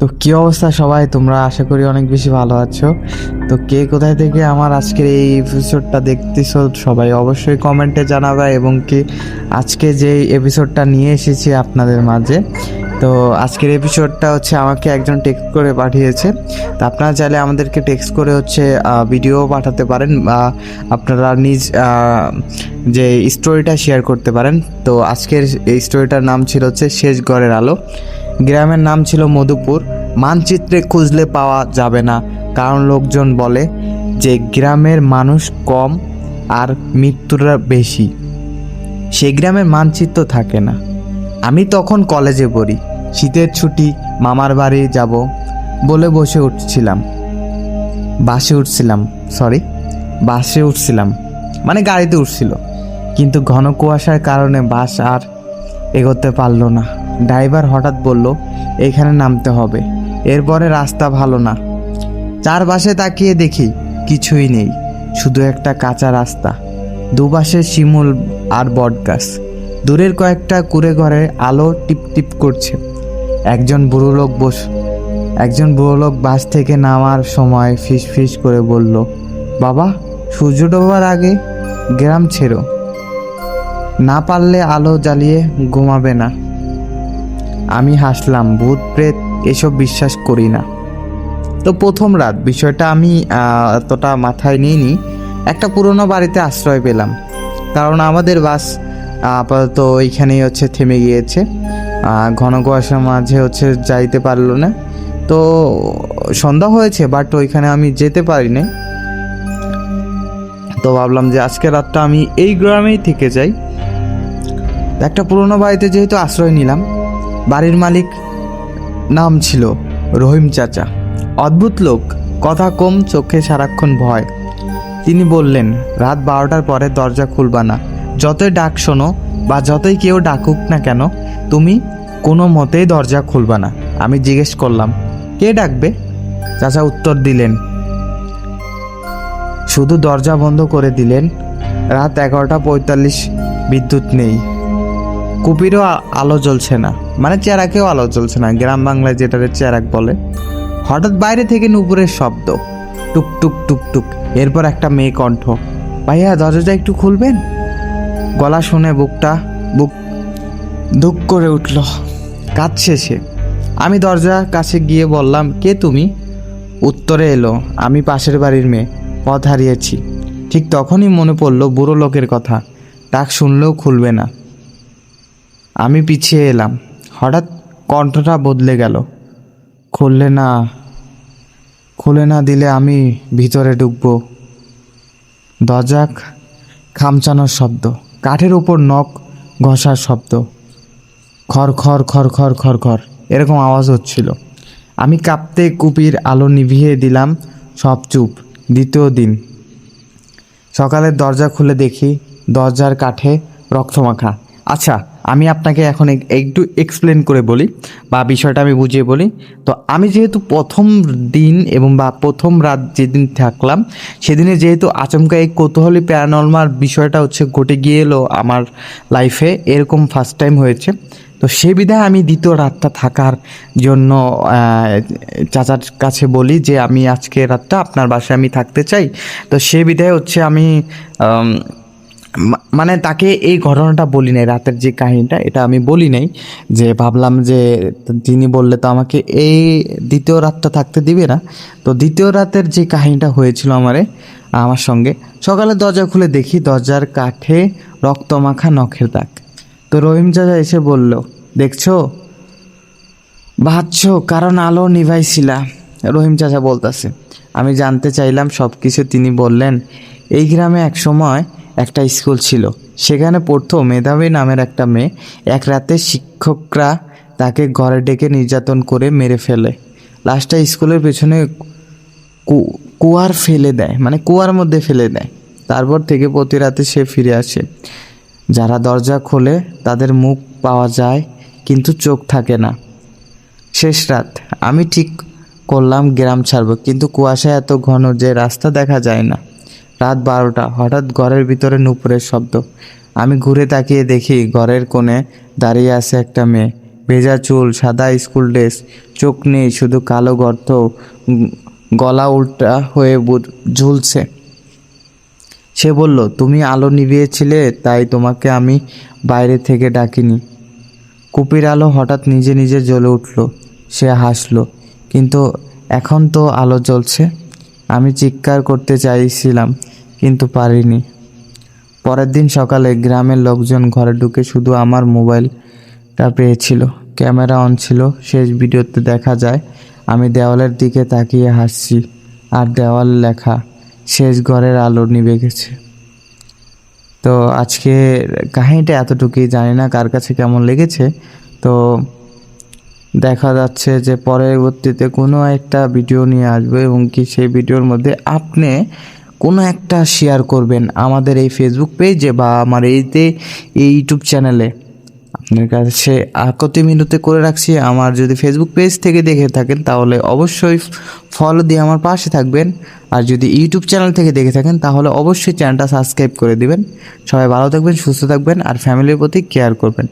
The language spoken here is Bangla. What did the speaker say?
তো কি অবস্থা সবাই? তোমরা আশা করি অনেক বেশি ভালো আছো। তো কে কোথায় থেকে আমার আজকের এই এপিসোডটা দেখতেছো সবাই অবশ্যই কমেন্টে জানাবে এবং কি আজকে যে এপিসোডটা নিয়ে এসেছি আপনাদের মাঝে, তো আজকের এপিসোডটা হচ্ছে আমাকে একজন টেক্সট করে পাঠিয়েছে। তো আপনারা চাইলে আমাদেরকে টেক্সট করে হচ্ছে ভিডিও পাঠাতে পারেন বা আপনারা নিজ যে স্টোরিটা শেয়ার করতে পারেন। তো আজকের এই স্টোরিটার নাম ছিল হচ্ছে শেষ গড়ের আলো। গ্রামের নাম ছিল মধুপুর। মানচিত্রে খুঁজলে পাওয়া যাবে না। কারণ লোকজন বলে যে গ্রামের মানুষ কম আর মৃত্যুরা বেশি। সেই গ্রামের মানচিত্র থাকে না। আমি তখন কলেজে পড়ি। শীতের ছুটি, মামার বাড়ি যাব বলে বসে উঠছিলাম। বাসে উঠছিলাম সরি বাসে উঠছিলাম। মানে গাড়িতে উঠছিল। কিন্তু ঘন কুয়াশার কারণে বাস আর এগোতে পারল না। ড্রাইভার হঠাৎ বলল, এখানে নামতে হবে। এরপরে রাস্তা ভালো না। চারপাশে তাকিয়ে দেখি কিছুই নেই, শুধু একটা কাঁচা রাস্তা। দুপাশে শিমুল আর বটগাছ। দূরের কয়েকটা কুড়ে ঘরে আলো টিপ টিপ করছে। একজন বুড়ো লোক বস, একজন বুড়ো লোক বাস থেকে নামার সময় ফিস ফিস করে বলল, বাবা, সূর্য ডোবার আগে গ্রাম ছেড়ো। না পারলে আলো জ্বালিয়ে ঘুমাবে না। আমি হাসলাম, ভূত প্রেত, এসব বিশ্বাস করি না। তো প্রথম রাত বিষয়টা আমি এতটা মাথায় নিইনি। একটা পুরনো বাড়িতে আশ্রয় পেলাম। কারণ আমাদের বাস, আপাতত এইখানেই হচ্ছে থেমে গিয়েছে। ঘন কুয়াশার মাঝে হচ্ছে যাইতে পারল না। তো সন্ধ্যা হয়েছে, বাট ওইখানে আমি যেতে পারিনি। তো ভাবলাম যে আজকে রাতটা আমি এই গ্রামেই থেকে যাই। একটা পুরনো বাড়িতে যেহেতু আশ্রয় নিলাম বাড়ির মালিক নাম ছিল রহিম চাচা। অদ্ভুত লোক, কথা কম, চোখে সারাক্ষণ ভয়। তিনি বললেন, রাত বারোটার পরে দরজা খুলবা না। যতই ডাক শোনো বা যতই কেউ ডাকুক না কেন, তুমি কোনো মতেই দরজা খুলবা না। আমি জিজ্ঞেস করলাম, কে ডাকবে? চাচা উত্তর দিলেন, শুধু দরজা বন্ধ করে দিলেন, রাত এগারোটা পঁয়তাল্লিশ বিদ্যুৎ নেই। কুপিরও আলো জ্বলছে না। মানে চেরাকেও আলো চলছে না, গ্রাম বাংলায় যেটারে চেরাক বলে। হঠাৎ বাইরে থেকে নুপুরের শব্দ, টুক টুক টুক টুক, এরপর একটা মেয়ে কণ্ঠ, ভাইয়া, দরজাটা একটু খুলবেন? গলা শুনে বুকটা, বুক ধুক করে উঠল কাজ শেষে আমি দরজা কাছে গিয়ে বললাম, কে তুমি? উত্তরে এলো, আমি পাশের বাড়ির মেয়ে, পথ হারিয়েছি। ঠিক তখনই মনে পড়ল বুড়ো লোকের কথা, ডাক শুনলেও খুলবে না। আমি পিছিয়ে এলাম। হঠাৎ কণ্ঠটা বদলে গেল। খুললে না, খুলে না দিলে আমি ভিতরে ঢুকবো। দরজা খামচানোর শব্দ, কাঠের উপর নখ ঘষার শব্দ। খর খর খর খর খর খর, এরকম আওয়াজ হচ্ছিল। আমি কাঁপতে কুপির আলো নিভিয়ে দিলাম সব চুপ, দ্বিতীয় দিন। সকালের দরজা খুলে দেখি দরজার কাঠে রক্তমাখা। আচ্ছা আমি আপনাকে এখন এক- একটু এক্সপ্লেন করে বলি বা বিষয়টা আমি বুঝিয়ে বলি। তো আমি যেহেতু প্রথম দিন এবং বা প্রথম রাত যেদিন থাকলাম, সেদিনে যেহেতু আচমকা এই কৌতূহলী প্যারানর্মাল বিষয়টা হচ্ছে ঘটে গিয়ে এলো আমার লাইফে এরকম ফার্স্ট টাইম হয়েছে। তো সে বিধায় আমি দ্বিতীয় রাতটা থাকার জন্য চাচার কাছে বলি যে, আমি আজকে রাতটা আপনার বাসায় আমি থাকতে চাই। তো সে বিধায় হচ্ছে আমি মানে তাকে এই ঘটনাটা বলি নাই, রাতের যে কাহিনীটা, এটা আমি বলি নাই, যে ভাবলাম যে তিনি বললে তো আমাকে এই দ্বিতীয় রাতটা থাকতে দিবে না। তো দ্বিতীয় রাতের যে কাহিনীটা হয়েছিল আমারে, আমার সঙ্গে, সকালে দরজা খুলে দেখি দরজার কাঠে রক্তমাখা নখের দাগ। তো রহিম চাচা এসে বলল, দেখছ? ভাবছ কারণ আলো নিভাইছিলা? রহিম চাচা বলতেছে, আমি জানতে চাইলাম সব কিছু তিনি বললেন। এই গ্রামে এক সময় একটা স্কুল ছিল। সেখানে পড়তো মেধাবী নামের একটা মেয়ে। এক রাতে শিক্ষকরা তাকে ঘরে ডেকে নির্যাতন করে মেরে ফেলে। লাস্টটা স্কুলের পেছনে কুয়ার ফেলে দেয়। মানে কুয়ার মধ্যে ফেলে দেয়। তারপর থেকে প্রতি রাতে সে ফিরে আসে। যারা দরজা খোলে, তাদের মুখ পাওয়া যায়, কিন্তু চোখ থাকে না। শেষ রাত। আমি ঠিক করলাম, গ্রাম ছাড়বো। কিন্তু কুয়াশা এত ঘন যে রাস্তা দেখা যায় না। রাত বারোটা, হঠাৎ ঘরের ভিতরে নুপুরের শব্দ। আমি ঘুরে তাকিয়ে দেখি ঘরের কোণে দাঁড়িয়ে আছে একটা মেয়ে। ভেজা চুল, সাদা স্কুল ড্রেস, চোখ নেই, শুধু কালো গর্ত, গলা উল্টা হয়ে ঝুলছে। সে বলল, তুমি আলো নিভিয়েছিলে, তাই তোমাকে আমি বাইরে থেকে ডাকিনি। কুপির আলো হঠাৎ নিজে নিজে জ্বলে উঠল। সে হাসলো, কিন্তু এখন তো আলো জ্বলছে? আমি চিৎকার করতে চাইছিলাম, কিন্তু পারিনি। পরের দিন সকালে গ্রামের লোকজন ঘরে ঢুকে শুধু আমার মোবাইলটা পেয়েছিল। ক্যামেরা অন ছিল, শেষ ভিডিওতে দেখা যায়, আমি দেওয়ালের দিকে তাকিয়ে হাসছি, আর দেওয়াল লেখা, শেষ ঘরের আলো নিভে গেছে। তো আজকে কাহিনীটা এতটুকুই, জানি না কার কাছে কেমন লেগেছে। তো দেখা যাচ্ছে যে পরবর্তীতে কোনো একটা ভিডিও নিয়ে আসবে এবং কি সেই ভিডিওর মধ্যে আপনি কোনো একটা শেয়ার করবেন আমাদের এই ফেসবুক পেজে বা আমার এইতে এই ইউটিউব চ্যানেলে আপনার কাছে আকতি মিনতি করে রাখছি, আমার যদি ফেসবুক পেজ থেকে দেখে থাকেন তাহলে অবশ্যই ফলো দিয়ে আমার পাশে থাকবেন। আর যদি ইউটিউব চ্যানেল থেকে দেখে থাকেন তাহলে অবশ্যই চ্যানেলটা সাবস্ক্রাইব করে দিবেন। সবাই ভালো থাকবেন, সুস্থ থাকবেন, আর ফ্যামিলির প্রতি কেয়ার করবেন।